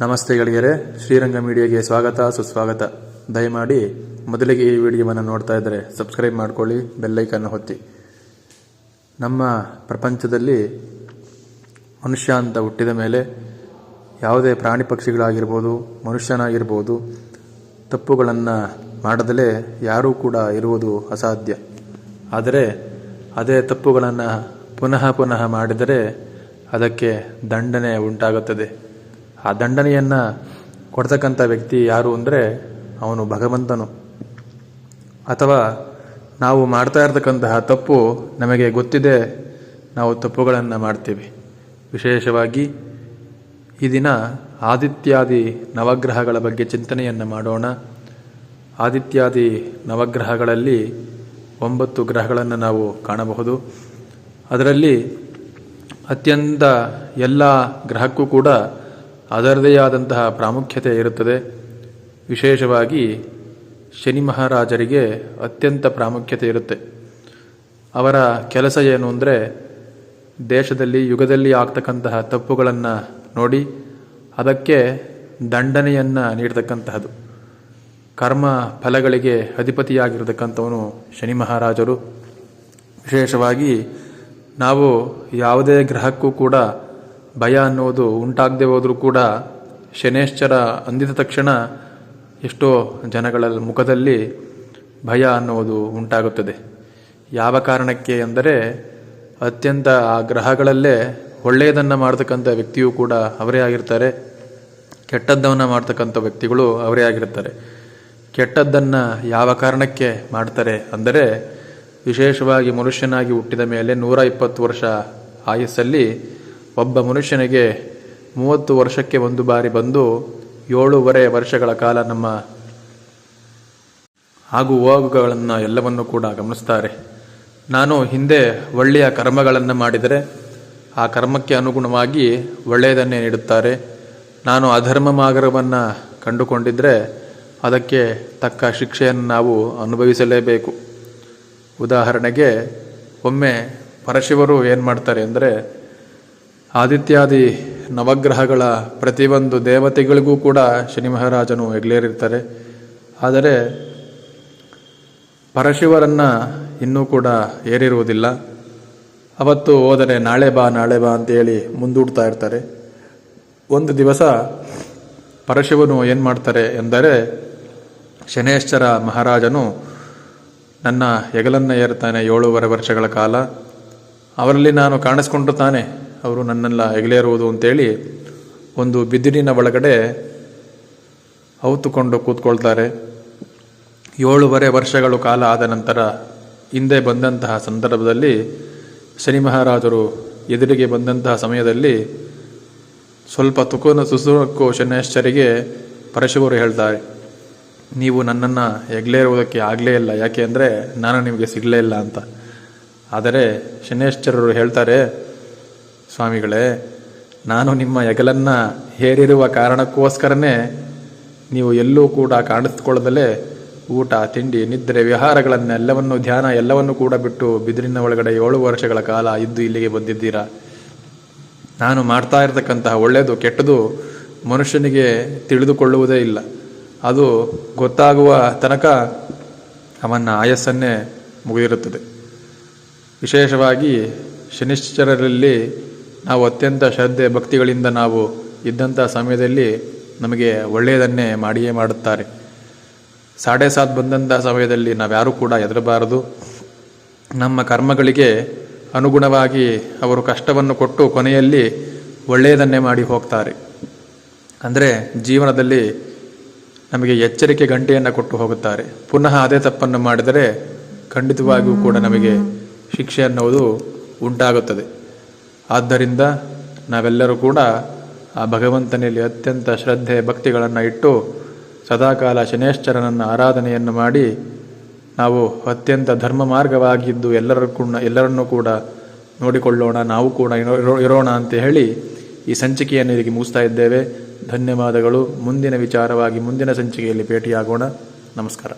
ನಮಸ್ತೆ ಗೆಳೆಯರೆ, ಶ್ರೀರಂಗ ಮೀಡಿಯಾಗೆ ಸ್ವಾಗತ, ಸುಸ್ವಾಗತ. ದಯಮಾಡಿ ಮೊದಲಿಗೆ ಈ ವಿಡಿಯೋವನ್ನು ನೋಡ್ತಾ ಇದ್ದರೆ ಸಬ್ಸ್ಕ್ರೈಬ್ ಮಾಡ್ಕೊಳ್ಳಿ ಬೆಲ್ಲೈಕನ್ನು ಹೊತ್ತಿ ನಮ್ಮ ಪ್ರಪಂಚದಲ್ಲಿ ಮನುಷ್ಯ ಅಂತ ಹುಟ್ಟಿದ ಮೇಲೆ ಯಾವುದೇ ಪ್ರಾಣಿ ಪಕ್ಷಿಗಳಾಗಿರ್ಬೋದು, ಮನುಷ್ಯನಾಗಿರ್ಬೋದು, ತಪ್ಪುಗಳನ್ನು ಮಾಡದಲೇ ಯಾರೂ ಕೂಡ ಇರುವುದು ಅಸಾಧ್ಯ. ಆದರೆ ಅದೇ ತಪ್ಪುಗಳನ್ನು ಪುನಃ ಪುನಃ ಮಾಡಿದರೆ ಅದಕ್ಕೆ ದಂಡನೆ ಉಂಟಾಗುತ್ತದೆ. ಆ ದಂಡನೆಯನ್ನು ಕೊಡ್ತಕ್ಕಂಥ ವ್ಯಕ್ತಿ ಯಾರು ಅಂದರೆ ಅವನು ಭಗವಂತನು. ಅಥವಾ ನಾವು ಮಾಡ್ತಾ ಇರತಕ್ಕಂತಹ ತಪ್ಪು ನಮಗೆ ಗೊತ್ತಿದೆ, ನಾವು ತಪ್ಪುಗಳನ್ನು ಮಾಡ್ತೀವಿ. ವಿಶೇಷವಾಗಿ ಈ ದಿನ ಆದಿತ್ಯಾದಿ ನವಗ್ರಹಗಳ ಬಗ್ಗೆ ಚಿಂತನೆಯನ್ನು ಮಾಡೋಣ. ಆದಿತ್ಯಾದಿ ನವಗ್ರಹಗಳಲ್ಲಿ ಒಂಬತ್ತು ಗ್ರಹಗಳನ್ನು ನಾವು ಕಾಣಬಹುದು. ಅದರಲ್ಲಿ ಅತ್ಯಂತ ಎಲ್ಲ ಗ್ರಹಕ್ಕೂ ಕೂಡ ಅದರದೇ ಆದಂತಹ ಪ್ರಾಮುಖ್ಯತೆ ಇರುತ್ತದೆ. ವಿಶೇಷವಾಗಿ ಶನಿ ಮಹಾರಾಜರಿಗೆ ಅತ್ಯಂತ ಪ್ರಾಮುಖ್ಯತೆ ಇರುತ್ತೆ. ಅವರ ಕೆಲಸ ಏನು ಅಂದರೆ ದೇಶದಲ್ಲಿ, ಯುಗದಲ್ಲಿ ಆಗ್ತಕ್ಕಂತಹ ತಪ್ಪುಗಳನ್ನು ನೋಡಿ, ಅದಕ್ಕೆ ದಂಡನೆಯನ್ನು ನೀಡತಕ್ಕಂತಹದ್ದು. ಕರ್ಮ ಫಲಗಳಿಗೆ ಅಧಿಪತಿಯಾಗಿರತಕ್ಕಂಥವನು ಶನಿ ಮಹಾರಾಜರು. ವಿಶೇಷವಾಗಿ ನಾವು ಯಾವುದೇ ಗ್ರಹಕ್ಕೂ ಕೂಡ ಭಯ ಅನ್ನೋದು ಉಂಟಾಗದೆ ಹೋದರೂ ಕೂಡ ಶನೇಶ್ಚರ ಅಂದಿದ ತಕ್ಷಣ ಎಷ್ಟೋ ಜನಗಳ ಮುಖದಲ್ಲಿ ಭಯ ಅನ್ನೋದು ಉಂಟಾಗುತ್ತದೆ. ಯಾವ ಕಾರಣಕ್ಕೆ ಅಂದರೆ ಅತ್ಯಂತ ಆ ಗ್ರಹಗಳಲ್ಲೇ ಒಳ್ಳೆಯದನ್ನು ಮಾಡ್ತಕ್ಕಂಥ ವ್ಯಕ್ತಿಯೂ ಕೂಡ ಅವರೇ ಆಗಿರ್ತಾರೆ. ಕೆಟ್ಟದ್ದನ್ನು ಮಾಡ್ತಕ್ಕಂಥ ವ್ಯಕ್ತಿಗಳು ಅವರೇ ಆಗಿರ್ತಾರೆ. ಕೆಟ್ಟದ್ದನ್ನು ಯಾವ ಕಾರಣಕ್ಕೆ ಮಾಡ್ತಾರೆ ಅಂದರೆ ವಿಶೇಷವಾಗಿ ಮನುಷ್ಯನಾಗಿ ಹುಟ್ಟಿದ ಮೇಲೆ ನೂರ ಇಪ್ಪತ್ತು ವರ್ಷ ಆಯಸ್ಸಲ್ಲಿ ಒಬ್ಬ ಮನುಷ್ಯನಿಗೆ ಮೂವತ್ತು ವರ್ಷಕ್ಕೆ ಒಂದು ಬಾರಿ ಬಂದು ಏಳೂವರೆ ವರ್ಷಗಳ ಕಾಲ ನಮ್ಮ ಆಗು ಹೋಗುಗಳನ್ನು ಎಲ್ಲವನ್ನು ಕೂಡ ಗಮನಿಸ್ತಾರೆ. ನಾನು ಹಿಂದೆ ಒಳ್ಳೆಯ ಕರ್ಮಗಳನ್ನು ಮಾಡಿದರೆ ಆ ಕರ್ಮಕ್ಕೆ ಅನುಗುಣವಾಗಿ ಒಳ್ಳೆಯದನ್ನೇ ನೀಡುತ್ತಾರೆ. ನಾನು ಅಧರ್ಮ ಮಾರ್ಗವನ್ನು ಕಂಡುಕೊಂಡಿದ್ದರೆ ಅದಕ್ಕೆ ತಕ್ಕ ಶಿಕ್ಷೆಯನ್ನು ನಾವು ಅನುಭವಿಸಲೇಬೇಕು. ಉದಾಹರಣೆಗೆ ಒಮ್ಮೆ ಪರಶಿವರು ಏನು ಮಾಡ್ತಾರೆ ಅಂದರೆ ಆದಿತ್ಯಾದಿ ನವಗ್ರಹಗಳ ಪ್ರತಿಯೊಂದು ದೇವತೆಗಳಿಗೂ ಕೂಡ ಶನಿ ಮಹಾರಾಜನು ಹೆಗ್ಲೇರಿರ್ತಾರೆ. ಆದರೆ ಪರಶಿವರನ್ನು ಇನ್ನೂ ಕೂಡ ಏರಿರುವುದಿಲ್ಲ. ಅವತ್ತು ಹೋದರೆ ನಾಳೆ ಬಾ ನಾಳೆ ಬಾ ಅಂತೇಳಿ ಮುಂದೂಡ್ತಾ ಇರ್ತಾರೆ. ಒಂದು ದಿವಸ ಪರಶಿವನು ಏನು ಮಾಡ್ತಾರೆ ಎಂದರೆ ಶನೇಶ್ವರ ಮಹಾರಾಜನು ನನ್ನ ಹೆಗಲನ್ನು ಏರ್ತಾನೆ ಏಳೂವರೆ ವರ್ಷಗಳ ಕಾಲ. ಅವರಲ್ಲಿ ನಾನು ಕಾಣಿಸ್ಕೊಂಡು ತಾನೆ. ಅವರು ನನ್ನೆಲ್ಲ ಹೆಗಲೇರುವುದು ಅಂತೇಳಿ ಒಂದು ಬಿದಿರಿನ ಒಳಗಡೆ ಔತುಕೊಂಡು ಕೂತ್ಕೊಳ್ತಾರೆ. ಏಳುವರೆ ವರ್ಷಗಳು ಕಾಲ ಆದ ನಂತರ ಹಿಂದೆ ಬಂದಂತಹ ಸಂದರ್ಭದಲ್ಲಿ ಶನಿ ಮಹಾರಾಜರು ಎದುರಿಗೆ ಬಂದಂತಹ ಸಮಯದಲ್ಲಿ ಸ್ವಲ್ಪ ತುಕೋನ ಸುಸುರಕ್ಕೂ ಶನೇಶ್ವರಿಗೆ ಪರಶುವರು ಹೇಳ್ತಾರೆ, ನೀವು ನನ್ನನ್ನು ಹೆಗ್ಲೇರುವುದಕ್ಕೆ ಆಗಲೇ ಇಲ್ಲ, ಯಾಕೆ ಅಂದರೆ ನಾನು ನಿಮಗೆ ಸಿಗಲೇ ಇಲ್ಲ ಅಂತ. ಆದರೆ ಶನೇಶ್ವರರು ಹೇಳ್ತಾರೆ ಸ್ವಾಮಿಗಳೇ, ನಾನು ನಿಮ್ಮ ಹೆಗಲನ್ನು ಹೇರಿರುವ ಕಾರಣಕ್ಕೋಸ್ಕರನೇ ನೀವು ಎಲ್ಲೂ ಕೂಡ ಕಾಣಿಸ್ಕೊಳ್ಳದಲೇ ಊಟ, ತಿಂಡಿ, ನಿದ್ರೆ, ವಿಹಾರಗಳನ್ನೆಲ್ಲವನ್ನು, ಧ್ಯಾನ ಎಲ್ಲವನ್ನು ಕೂಡ ಬಿಟ್ಟು ಬಿದಿರಿನ ಒಳಗಡೆ ಏಳು ವರ್ಷಗಳ ಕಾಲ ಇದ್ದು ಇಲ್ಲಿಗೆ ಬಂದಿದ್ದೀರಾ? ನಾನು ಮಾಡ್ತಾ ಇರತಕ್ಕಂತಹ ಒಳ್ಳೆಯದು, ಕೆಟ್ಟದು ಮನುಷ್ಯನಿಗೆ ತಿಳಿದುಕೊಳ್ಳುವುದೇ ಇಲ್ಲ. ಅದು ಗೊತ್ತಾಗುವ ತನಕ ಅವನ ಆಯಸ್ಸನ್ನೇ ಮುಗಿದಿರುತ್ತದೆ. ವಿಶೇಷವಾಗಿ ಶನಿಶ್ಚರರಲ್ಲಿ ನಾವು ಅತ್ಯಂತ ಶ್ರದ್ಧೆ ಭಕ್ತಿಗಳಿಂದ ನಾವು ಇದ್ದಂಥ ಸಮಯದಲ್ಲಿ ನಮಗೆ ಒಳ್ಳೆಯದನ್ನೇ ಮಾಡಿಯೇ ಮಾಡುತ್ತಾರೆ. ಸಾಡೆ ಸಾತ್ ಬಂದಂಥ ಸಮಯದಲ್ಲಿ ನಾವ್ಯಾರೂ ಕೂಡ ಹೆದರಬಾರದು. ನಮ್ಮ ಕರ್ಮಗಳಿಗೆ ಅನುಗುಣವಾಗಿ ಅವರು ಕಷ್ಟವನ್ನು ಕೊಟ್ಟು ಕೊನೆಯಲ್ಲಿ ಒಳ್ಳೆಯದನ್ನೇ ಮಾಡಿ ಹೋಗ್ತಾರೆ. ಅಂದರೆ ಜೀವನದಲ್ಲಿ ನಮಗೆ ಎಚ್ಚರಿಕೆ ಗಂಟೆಯನ್ನು ಕೊಟ್ಟು ಹೋಗುತ್ತಾರೆ. ಪುನಃ ಅದೇ ತಪ್ಪನ್ನು ಮಾಡಿದರೆ ಖಂಡಿತವಾಗಿಯೂ ಕೂಡ ನಮಗೆ ಶಿಕ್ಷೆ ಅನ್ನೋದು ಉಂಟಾಗುತ್ತದೆ. ಆದ್ದರಿಂದ ನಾವೆಲ್ಲರೂ ಕೂಡ ಆ ಭಗವಂತನಲ್ಲಿ ಅತ್ಯಂತ ಶ್ರದ್ಧೆ, ಭಕ್ತಿಗಳನ್ನು ಇಟ್ಟು ಸದಾಕಾಲ ಶನೇಶ್ಚರನನ್ನು ಆರಾಧನೆಯನ್ನು ಮಾಡಿ ನಾವು ಅತ್ಯಂತ ಧರ್ಮ ಮಾರ್ಗವಾಗಿದ್ದು ಎಲ್ಲರೂ ಕೂಡ, ಎಲ್ಲರನ್ನೂ ಕೂಡ ನೋಡಿಕೊಳ್ಳೋಣ, ನಾವು ಕೂಡ ಇರೋ- ಇರೋಣ ಅಂತ ಹೇಳಿ ಈ ಸಂಚಿಕೆಯನ್ನು ಇದಕ್ಕೆ ಮುಗಿಸ್ತಾ ಇದ್ದೇವೆ. ಧನ್ಯವಾದಗಳು. ಮುಂದಿನ ವಿಚಾರವಾಗಿ ಮುಂದಿನ ಸಂಚಿಕೆಯಲ್ಲಿ ಭೇಟಿಯಾಗೋಣ. ನಮಸ್ಕಾರ.